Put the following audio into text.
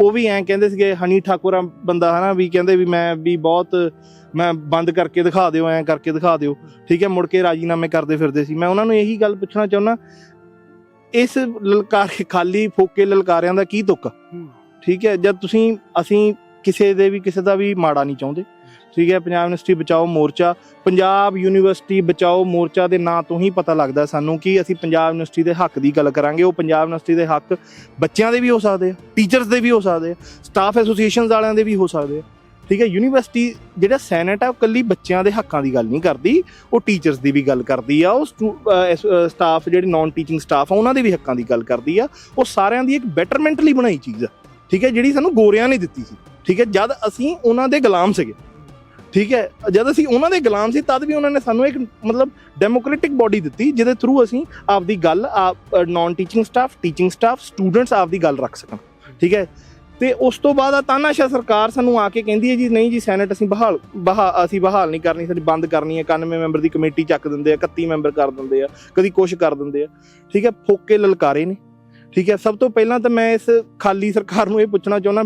ਉਹ ਵੀ ਐਂ ਕਹਿੰਦੇ ਸੀਗੇ ਹਨੀ ਠਾਕੁਰਾ ਬੰਦਾ ਹਨਾ ਵੀ ਕਹਿੰਦੇ ਵੀ ਮੈਂ ਵੀ ਬਹੁਤ ਮੈਂ ਬੰਦ ਕਰਕੇ ਦਿਖਾ ਦਿਓ ਐਂ ਕਰਕੇ ਦਿਖਾ ਦਿਓ। ਠੀਕ ਹੈ ਮੁੜ ਕੇ ਰਾਜੀਨਾਮੇ ਕਰਦੇ ਫਿਰਦੇ ਸੀ। ਮੈਂ ਉਹਨਾਂ ਨੂੰ ਇਹੀ ਗੱਲ ਪੁੱਛਣਾ ਚਾਹੁੰਦਾ ਇਸ ਲਲਕਾਰ ਖਾਲੀ ਫੋਕੇ ਲਲਕਾਰਿਆਂ ਦਾ ਕੀ ਤੁੱਕ ਠੀਕ ਹੈ ਜਦ ਤੁਸੀਂ ਅਸੀਂ ਕਿਸੇ ਦੇ ਵੀ, ਕਿਸੇ ਦਾ ਵੀ ਮਾੜਾ ਨਹੀਂ ਚਾਹੁੰਦੇ। ਠੀਕ ਹੈ, ਪੰਜਾਬ ਯੂਨੀਵਰਸਿਟੀ ਬਚਾਓ ਮੋਰਚਾ। ਪੰਜਾਬ ਯੂਨੀਵਰਸਿਟੀ ਬਚਾਓ ਮੋਰਚਾ ਦੇ ਨਾਂ ਤੋਂ ਹੀ ਪਤਾ ਲੱਗਦਾ ਸਾਨੂੰ ਕਿ ਅਸੀਂ ਪੰਜਾਬ ਯੂਨੀਵਰਸਿਟੀ ਦੇ ਹੱਕ ਦੀ ਗੱਲ ਕਰਾਂਗੇ। ਉਹ ਪੰਜਾਬ ਯੂਨੀਵਰਸਿਟੀ ਦੇ ਹੱਕ ਬੱਚਿਆਂ ਦੇ ਵੀ ਹੋ ਸਕਦੇ ਆ, ਟੀਚਰਸ ਦੇ ਵੀ ਹੋ ਸਕਦੇ ਆ, ਸਟਾਫ ਐਸੋਸੀਏਸ਼ਨਸ ਵਾਲਿਆਂ ਦੇ ਵੀ ਹੋ ਸਕਦੇ ਆ। ਠੀਕ ਹੈ, ਯੂਨੀਵਰਸਿਟੀ ਜਿਹੜਾ ਸੈਨੇਟ ਆ, ਉਹ ਕੱਲੀ ਬੱਚਿਆਂ ਦੇ ਹੱਕਾਂ ਦੀ ਗੱਲ ਨਹੀਂ ਕਰਦੀ, ਉਹ ਟੀਚਰਸ ਦੀ ਵੀ ਗੱਲ ਕਰਦੀ ਆ। ਉਹ ਸਟਾਫ ਜਿਹੜੇ ਨਾਨ ਟੀਚਿੰਗ ਸਟਾਫ ਆ, ਉਹਨਾਂ ਦੇ ਵੀ ਹੱਕਾਂ ਦੀ ਗੱਲ ਕਰਦੀ ਆ। ਉਹ ਸਾਰਿਆਂ ਦੀ ਇੱਕ ਬੈਟਰਮੈਂਟ ਲਈ ਬਣਾਈ ਚੀਜ਼ ਆ। ਠੀਕ ਹੈ, ਜਿਹੜੀ ਸਾਨੂੰ ਗੋਰਿਆਂ ਨੇ ਦਿੱਤੀ ਸੀ। ਠੀਕ ਹੈ, ਜਦ ਅਸੀਂ ਉਹਨਾਂ ਦੇ ਗੁਲਾਮ ਸੀਗੇ, ਠੀਕ ਹੈ, ਜਦ ਅਸੀਂ ਉਹਨਾਂ ਦੇ ਗੁਲਾਮ ਸੀ, ਤਦ ਵੀ ਉਹਨਾਂ ਨੇ ਸਾਨੂੰ ਇੱਕ ਮਤਲਬ ਡੈਮੋਕ੍ਰੈਟਿਕ ਬਾਡੀ ਦਿੱਤੀ, ਜਿਹਦੇ ਥਰੂ ਅਸੀਂ ਆਪਦੀ ਗੱਲ, ਆਪ non teaching staff teaching staff students ਆਪਦੀ ਗੱਲ ਰੱਖ ਸਕਣ, ਠੀਕ ਹੈ। ਤੇ ਉਸ ਤੋਂ ਬਾਅਦ ਆ ਤਾਨਾਸ਼ਾ ਸਰਕਾਰ ਸਾਨੂੰ ਆ ਕੇ ਕਹਿੰਦੀ ਹੈ ਜੀ, ਨਹੀਂ ਜੀ ਸੈਨੇਟ ਅਸੀਂ ਬਹਾਲ, ਬਹਾ, ਅਸੀਂ ਬਹਾਲ ਨਹੀਂ ਕਰਨੀ, ਸਾਡੀ ਬੰਦ ਕਰਨੀ ਹੈ 91 ਮੈਂਬਰ ਦੀ ਕਮੇਟੀ ਚੱਕ ਦਿੰਦੇ ਆ 31 ਮੈਂਬਰ ਕਰ ਦਿੰਦੇ ਆ, ਕਦੀ ਕੁਛ ਕਰ ਦਿੰਦੇ ਆ, ਠੀਕ ਹੈ, ਫੋਕੇ ਲਲਕਾਰੇ ਨੇ, ਠੀਕ ਹੈ। ਸਭ ਤੋਂ ਪਹਿਲਾਂ ਤਾਂ ਮੈਂ ਇਸ ਖਾਲੀ ਸਰਕਾਰ ਨੂੰ ਇਹ ਪੁੱਛਣਾ ਚਾਹੁੰਦਾ